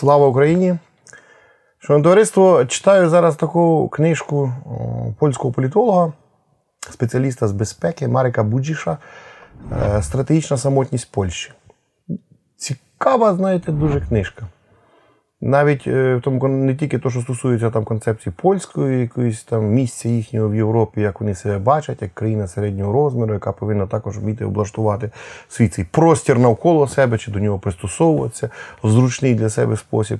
Слава Україні! Шановне товариство, читаю зараз таку книжку польського політолога, спеціаліста з безпеки Марика Буджіша е, Стратегічна самотність Польщі. Цікава, знаєте, дуже книжка. Навіть е, в тому не тільки те, що стосується там концепції польської, якоїсь там місця їхнього в Європі, як вони себе бачать, як країна середнього розміру, яка повинна також вміти облаштувати свій цей простір навколо себе чи до нього пристосовуватися в зручний для себе спосіб.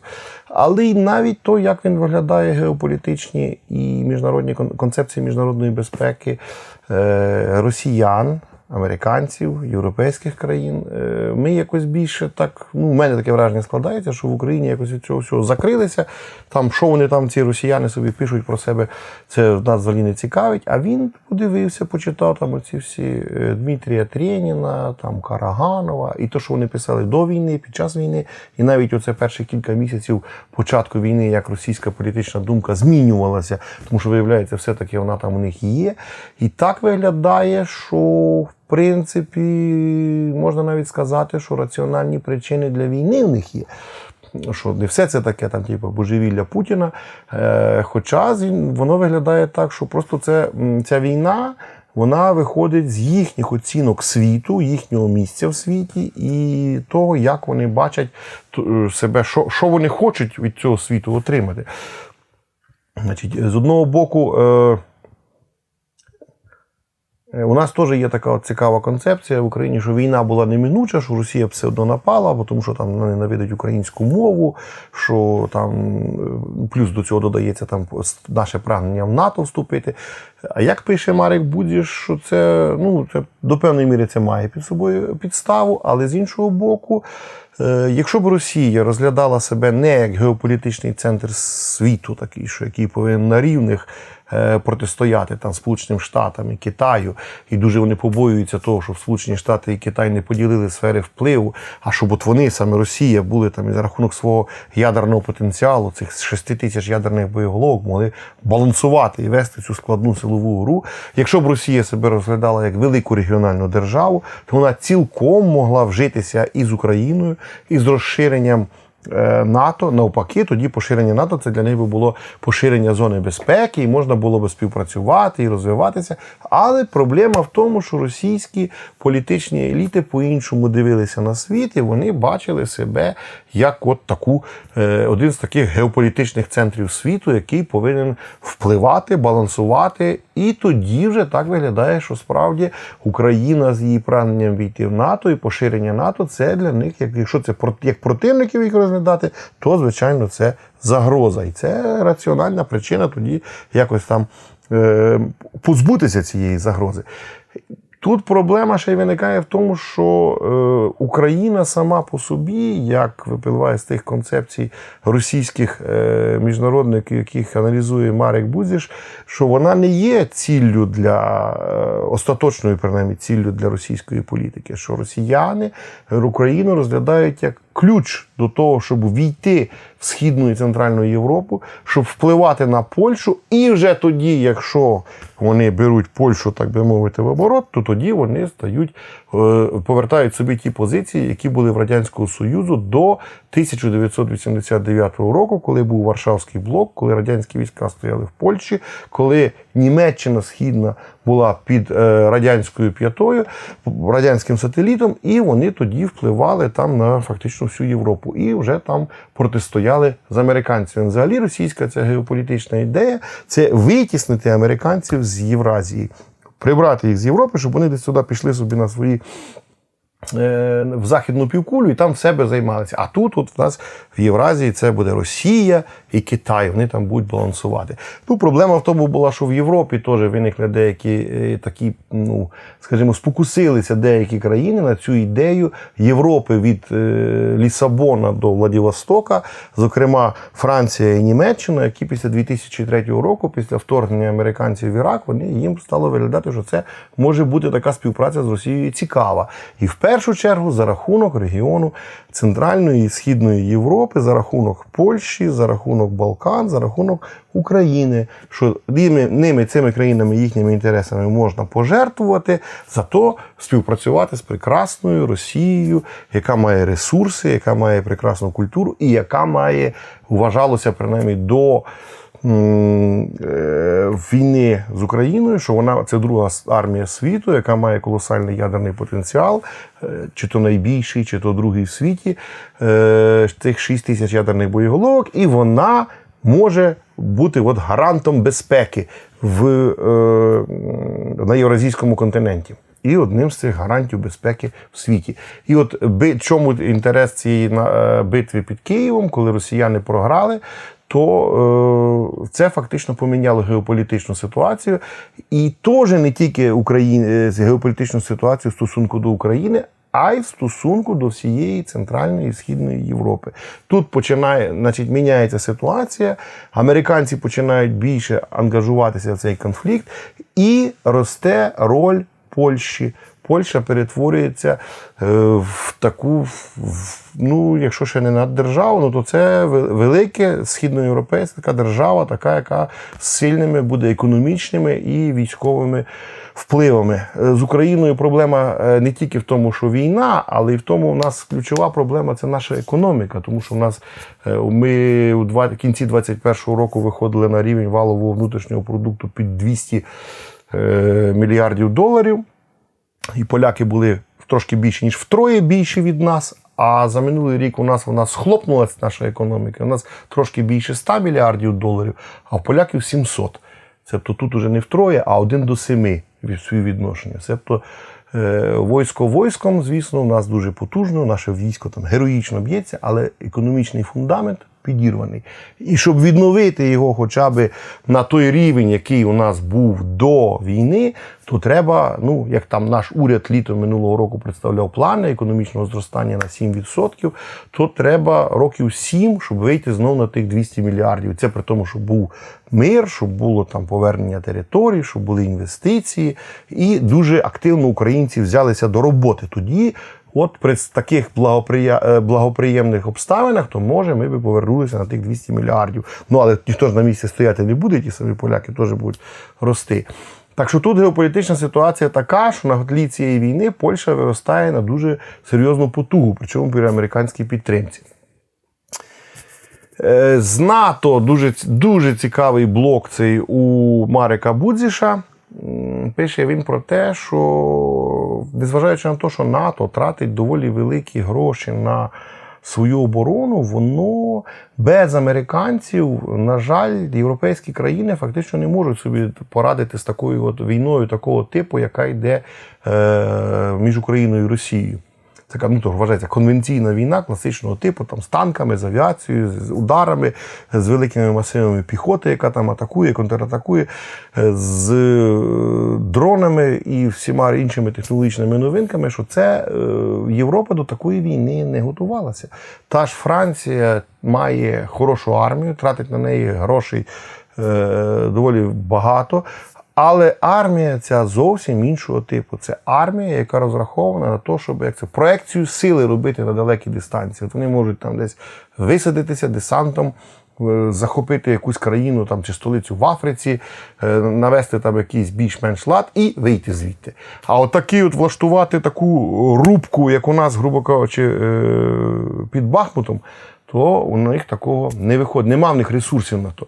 Але й навіть то, як він виглядає геополітичні і міжнародні кон- концепції міжнародної безпеки е, росіян американців, європейських країн. Е, Ми якось більше так, ну, у мене таке враження складається, що в Україні якось від цього всього закрилися. Там, що вони там, ці росіяни собі пишуть про себе, це нас взагалі не цікавить. А він подивився, почитав там оці всі е, Дмитрія Трєніна, там Караганова, і то, що вони писали до війни, під час війни, і навіть оце перші кілька місяців початку війни, як російська політична думка змінювалася, тому що, виявляється, все-таки вона там у них є. І так виглядає, що в принципі можна навіть сказати, що раціональні причини для війни в них є. Що не все це таке, там, типу, божевілля Путіна. Е, хоча воно виглядає так, що просто це, ця війна вона виходить з їхніх оцінок світу, їхнього місця в світі і того, як вони бачать е, себе, що, що вони хочуть від цього світу отримати. Значить, з одного боку, е, У нас теж є така цікава концепція в Україні, що війна була неминуча, що Росія все одно напала, тому що там ненавидить українську мову, що там е, плюс до цього додається там наше прагнення в НАТО вступити. А як пише Марик Будіш, що це ну це до певної міри це має під собою підставу, але з іншого боку, е, якщо б Росія розглядала себе не як геополітичний центр світу, такий, що який повинен на рівних е, протистояти там Сполученим Штатам і Китаю, і дуже вони побоюються того, щоб Сполучені Штати і Китай не поділили сфери впливу, а щоб от вони саме Росія були там і за рахунок свого ядерного потенціалу, цих 6 тисяч ядерних боєголовок, могли балансувати і вести цю складну силову гру. Якщо б Росія себе розглядала як велику регіональну державу, то вона цілком могла вжитися і з Україною, і з розширенням. Е, НАТО навпаки, тоді поширення НАТО це для би було поширення зони безпеки, і можна було би співпрацювати і розвиватися. Але проблема в тому, що російські політичні еліти по-іншому дивилися на світ, і вони бачили себе як от таку е, один з таких геополітичних центрів світу, який повинен впливати, балансувати. І тоді вже так виглядає, що справді Україна з її прагненням війти в НАТО і поширення НАТО це для них, як якщо це як противників їх розглядати, то звичайно це загроза. І це раціональна причина тоді якось там е, позбутися цієї загрози. Тут проблема ще й виникає в тому, що е, Україна сама по собі, як випливає з тих концепцій російських е, міжнародників, яких аналізує Марек Бузіш, що вона не є ціллю для е, остаточною, принаймні, ціллю для російської політики. Що росіяни Україну розглядають як ключ до того, щоб війти в східну і центральну Європу, щоб впливати на Польщу, і вже тоді, якщо вони беруть Польщу, так би мовити, в оборот, то тоді вони стають, е, повертають собі ті позиції, які були в Радянського Союзу до 1989 року, коли був Варшавський блок, коли радянські війська стояли в Польщі, коли Німеччина Східна була під е, радянською п'ятою, радянським сателітом, і вони тоді впливали там на фактично всю Європу і вже там протистояли з американцями. Взагалі, російська ця геополітична ідея це витіснити американців з Євразії, прибрати їх з Європи, щоб вони десь сюди пішли собі на свої. Е, В західну півкулю і там себе займалися. А тут, от в нас в Євразії, це буде Росія і Китай. Вони там будуть балансувати. Ну, проблема в тому була, що в Європі теж виникли деякі е, такі, ну скажімо, спокусилися деякі країни на цю ідею Європи від е, Лісабона до Владивостока, зокрема Франція і Німеччина, які після 2003 року, після вторгнення американців в Ірак, вони їм стало виглядати, що це може бути така співпраця з Росією цікава. І в першу чергу за рахунок регіону Центральної і Східної Європи, за рахунок Польщі, за рахунок Балкан, за рахунок України, що ними, цими країнами, їхніми інтересами можна пожертвувати, зато співпрацювати з прекрасною Росією, яка має ресурси, яка має прекрасну культуру і яка має, вважалося принаймні до. Е, Війни з Україною, що вона це друга армія світу, яка має колосальний ядерний потенціал, е, чи то найбільший, чи то другий в світі. е, Тих 6 тисяч ядерних боєголовок, і вона може бути от гарантом безпеки в, на Євразійському континенті. І одним з цих гарантів безпеки в світі. І от чому інтерес цієї битви під Києвом, коли росіяни програли, то е, це фактично поміняло геополітичну ситуацію. І теж не тільки Україн, е, геополітичну ситуацію в стосунку до України, а й в стосунку до всієї центральної і східної Європи. Тут починає, значить, міняється ситуація. Американці починають більше ангажуватися в цей конфлікт, і росте роль Польщі. Польща перетворюється е, в таку, ну, якщо ще не наддержаву, ну, то це велике східноєвропейська держава, така, яка з сильними буде економічними і військовими впливами. Е, З Україною проблема е, не тільки в тому, що війна, але й в тому, у нас ключова проблема це наша економіка, тому що в нас ми два- кінці 2021 року виходили на рівень валового внутрішнього продукту під 200 е, мільярдів доларів. І поляки були трошки більше, ніж втроє більші від нас. А за минулий рік у нас вона схлопнулася наша економіка. У нас трошки більше 100 мільярдів доларів, а в поляків 700. Тобто тут уже не втроє, а один до семи від співвідношення. Тобто войсько войском, звісно, у нас дуже потужно, наше військо там героїчно б'ється, але економічний фундамент підірваний. І щоб відновити його хоча б на той рівень, який у нас був до війни, то треба, ну як там наш уряд літом минулого року представляв плани економічного зростання на 7%, то треба років 7, щоб вийти знову на тих 200 мільярдів. Це при тому, щоб був мир, щоб було там повернення територій, щоб були інвестиції, і дуже активно українці взялися до роботи. Тоді От при таких е, благоприємних обставинах, то може ми би повернулися на тих 200 мільярдів. Ну але ніхто ж на місці стояти не буде, ті самі поляки теж будуть рости. Так що тут геополітична ситуація така, що на тлі цієї війни Польща виростає на дуже серйозну потугу, причому при американській підтримці. Е, З НАТО дуже, дуже цікавий блок цей у Марика Будзіша. Пише він про те, що незважаючи на те, що НАТО тратить доволі великі гроші на свою оборону, воно без американців, на жаль, європейські країни фактично не можуть собі порадити з такою от війною такого типу, яка йде е, між Україною і Росією. Така ну, то вважається конвенційна війна класичного типу, там, з танками, з авіацією, з ударами, з великими масивами піхоти, яка там атакує, контратакує, е, з е, дронами і всіма іншими технологічними новинками, що це е, Європа до такої війни не готувалася. Та ж Франція має хорошу армію, тратить на неї грошей доволі багато. Але армія ця зовсім іншого типу. Це армія, яка розрахована на те, щоб як це проекцію сили робити на далекій дистанції. Вони можуть там десь висадитися десантом, е, захопити якусь країну там чи столицю в Африці, е, навести там якийсь більш-менш лад і вийти звідти. А от такі от влаштувати таку рубку, як у нас, грубо кажучи, е, під Бахмутом, то у них такого не виходить. Нема в них ресурсів на то.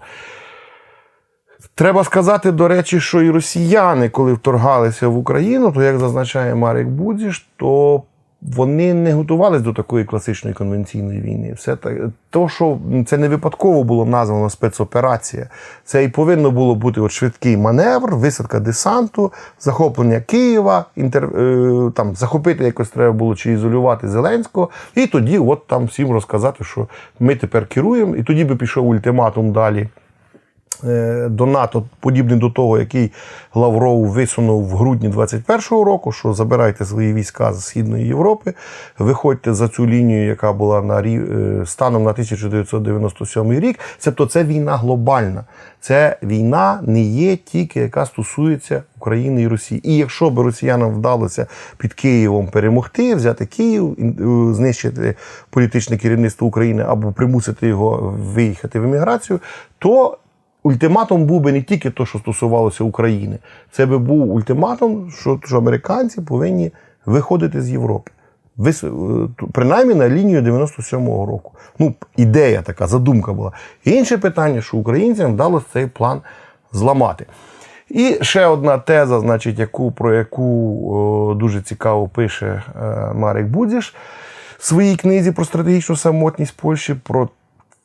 Треба сказати, до речі, що і росіяни, коли вторгалися в Україну, то як зазначає Марик Будзіш, то вони не готувалися до такої класичної конвенційної війни. Все так, то, що це не випадково було названо спецоперація, це і повинно було бути от швидкий маневр, висадка десанту, захоплення Києва, інтер, е, там захопити якось треба було чи ізолювати Зеленського, і тоді от там всім розказати, що ми тепер керуємо, і тоді би пішов ультиматум далі до НАТО, подібний до того, який Лавров висунув в грудні 21-го року, що забирайте свої війська з Східної Європи, виходьте за цю лінію, яка була на е, станом на 1997 рік. Тобто це війна глобальна. Це війна не є тільки яка стосується України і Росії. І якщо б росіянам вдалося під Києвом перемогти, взяти Київ, е, знищити політичне керівництво України або примусити його виїхати в еміграцію, то ультиматум був би не тільки то, що стосувалося України. Це би був ультиматум, що, що американці повинні виходити з Європи. Вис- е, принаймні на лінію 97-го року. Ну, ідея така, задумка була. Інше питання, що українцям вдалося цей план зламати. І ще одна теза, значить, яку, про яку о, дуже цікаво пише е, Марек Будзіш в своїй книзі про стратегічну самотність Польщі, про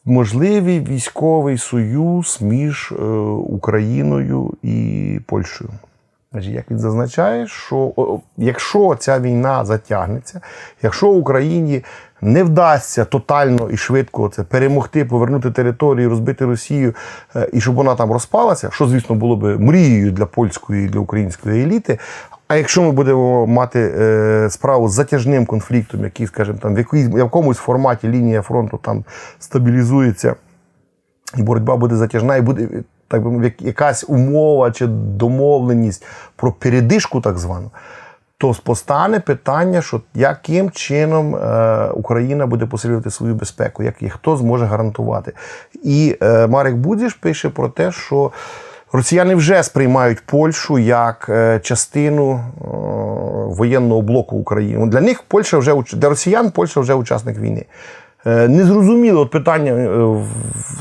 можливий військовий союз між е, Україною і Польщею. Як він зазначає, що якщо ця війна затягнеться, якщо Україні не вдасться тотально і швидко це перемогти, повернути територію, розбити Росію, е, і щоб вона там розпалася, що, звісно, було би мрією для польської і для української еліти. А якщо ми будемо мати е, справу з затяжним конфліктом, який, скажімо, там в в якомусь форматі лінія фронту там стабілізується, і боротьба буде затяжна, і буде так би якась умова чи домовленість про передишку, так звану, то постане питання, що яким чином е, Україна буде посилювати свою безпеку, як і хто зможе гарантувати. І е, Марек Будзіш пише про те, що. Росіяни вже сприймають Польщу як е, частину воєнного блоку України. Для них Польща вже для росіян Польща вже учасник війни. Незрозуміло, от питання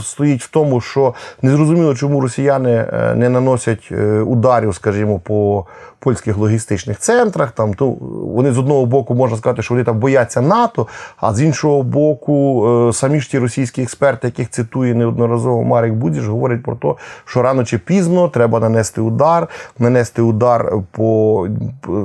стоїть в тому, що незрозуміло, чому росіяни не наносять ударів, скажімо, по польських логістичних центрах. Там то вони з одного боку можна сказати, що вони там бояться НАТО, а з іншого боку, е, самі ж ті російські експерти, яких цитує неодноразово Марик Будіш, говорять про те, що рано чи пізно треба нанести удар, нанести удар по-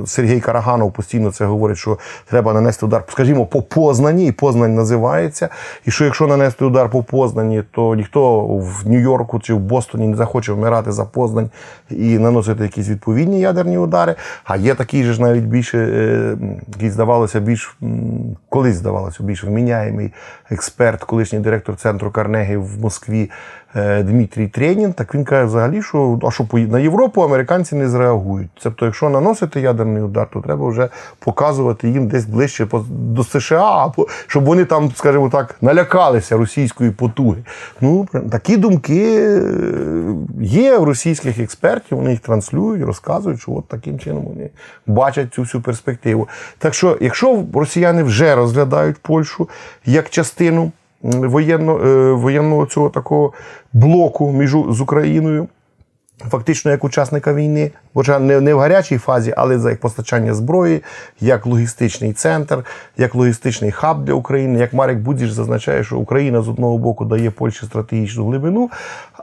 Сергій Караганов постійно це говорить, що треба нанести удар, скажімо, по Познані, і Познань називається. І що якщо нанести удар по Познані, то ніхто в Нью-Йорку чи в Бостоні не захоче вмирати за Познань і наносити якісь відповідні ядерні удари. А є же ж навіть більше, е, який здавалося, більш колись здавалося, більш вміняємий експерт, колишній директор центру Карнегі в Москві. Е, Дмитрій Тренін, так він каже взагалі, що а що на Європу американці не зреагують. Тобто, якщо наносити ядерний удар, то треба вже показувати їм десь ближче до США, або щоб вони там, скажімо так, налякалися російської потуги. Ну, такі думки е, є в російських експертів, вони їх транслюють, розказують, що от таким чином вони бачать цю всю перспективу. Так що, якщо росіяни вже розглядають Польщу як частину воєнно, е, воєнного цього такого блоку між з Україною. Фактично як учасника війни, хоча не, не в гарячій фазі, але за як постачання зброї, як логістичний центр, як логістичний хаб для України. Як Марек Будзіш зазначає, що Україна з одного боку дає Польщі стратегічну глибину,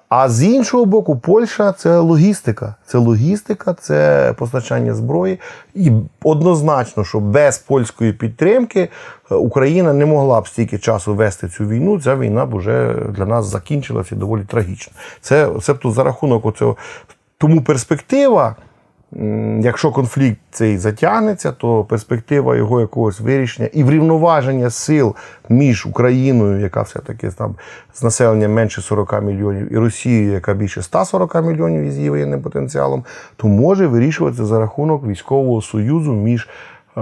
а з іншого боку, Польща це логістика. Це логістика, це постачання зброї. І однозначно, що без польської підтримки е, Україна не могла б стільки часу вести цю війну. Ця війна б уже для нас закінчилася доволі трагічно. Це це за рахунок оцього. Тому перспектива, якщо конфлікт цей затягнеться, то перспектива його якогось вирішення і врівноваження сил між Україною, яка все-таки там з населенням менше 40 мільйонів, і Росією, яка більше 140 мільйонів із її воєнним потенціалом, то може вирішуватися за рахунок військового союзу між е,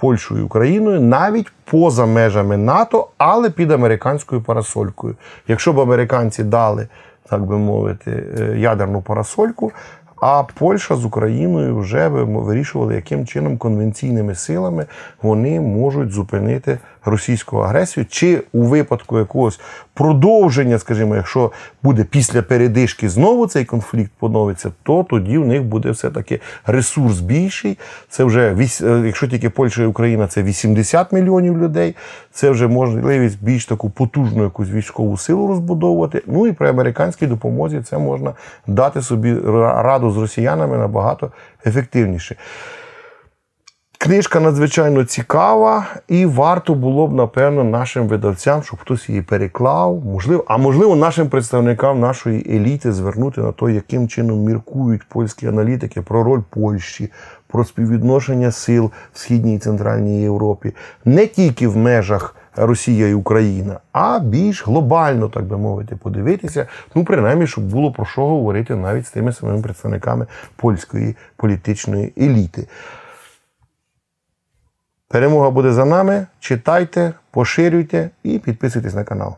Польщею і Україною навіть поза межами НАТО, але під американською парасолькою. Якщо б американці дали, так би мовити, е, ядерну парасольку. А Польща з Україною вже вирішували, яким чином конвенційними силами вони можуть зупинити російську агресію, чи у випадку якогось продовження, скажімо, якщо буде після передишки знову цей конфлікт поновиться, то тоді в них буде все-таки ресурс більший. Це вже е, якщо тільки Польща і Україна, це 80 мільйонів людей. Це вже можливість більш таку потужну якусь військову силу розбудовувати. Ну і при американській допомозі це можна дати собі раду з росіянами набагато ефективніше. Книжка надзвичайно цікава, і варто було б, напевно, нашим видавцям, щоб хтось її переклав, можливо, а можливо, нашим представникам нашої еліти звернути на те, яким чином міркують польські аналітики про роль Польщі, про співвідношення сил в Східній і Центральній Європі, не тільки в межах Росія і Україна, а більш глобально, так би мовити, подивитися. Ну, принаймні, щоб було про що говорити навіть з тими самими представниками польської політичної еліти. Перемога буде за нами. Читайте, поширюйте і підписуйтесь на канал.